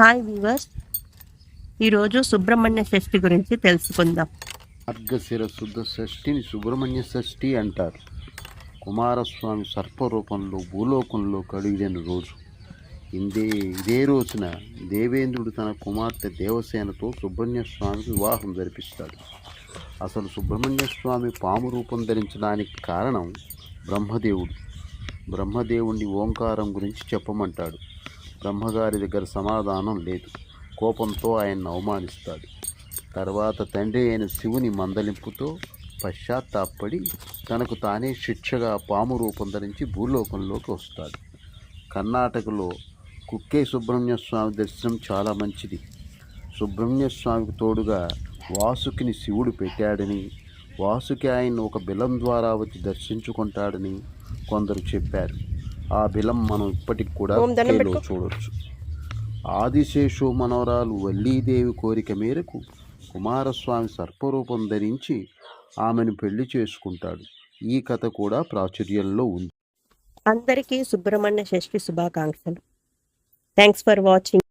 Hi weavers ఈరోజు సుబ్రహ్మణ్య షష్ఠి గురించి తెలుసుకుందాం. మార్గశిర శుద్ధ షష్ఠిని సుబ్రహ్మణ్య షష్ఠి అంటారు. కుమారస్వామి సర్పరూపంలో భూలోకంలో కడిగిన రోజు. ఇందే ఇదే రోజున దేవేంద్రుడు తన కుమార్తె దేవసేనతో సుబ్రహ్మణ్య స్వామికి వివాహం జరిపిస్తాడు. అసలు సుబ్రహ్మణ్య స్వామి పాము రూపం ధరించడానికి కారణం బ్రహ్మదేవుడు. బ్రహ్మదేవుణ్ణి ఓంకారం గురించి చెప్పమంటాడు. బ్రహ్మగారి దగ్గర సమాధానం లేదు. కోపంతో ఆయన్ని అవమానిస్తాడు. తర్వాత తండ్రి అయిన శివుని మందలింపుతో పశ్చాత్తాపడి తనకు తానే శిక్షగా పాము రూపం ధరించి భూలోకంలోకి వస్తాడు. కర్ణాటకలో కుక్కే సుబ్రహ్మణ్య స్వామి దర్శనం చాలా మంచిది. సుబ్రహ్మణ్య స్వామికి తోడుగా వాసుకిని శివుడు పెట్టాడని వాసుకి ఆయన ఒక బిలం ద్వారా వచ్చి దర్శించుకుంటాడని కొందరు చెప్పారు. ఆ బిలం మనం ఇప్పటికి కూడా. చూడొచ్చు. ఆదిశేషు మనవరాలు వల్లీదేవి కోరిక మేరకు కుమారస్వామి సర్పరూపం ధరించి ఆమెను పెళ్ళి చేసుకుంటాడు. ఈ కథ కూడా ప్రాచుర్యంలో ఉంది. అందరికీ సుబ్రహ్మణ్య షష్ఠి శుభాకాంక్షలు. Thanks for watching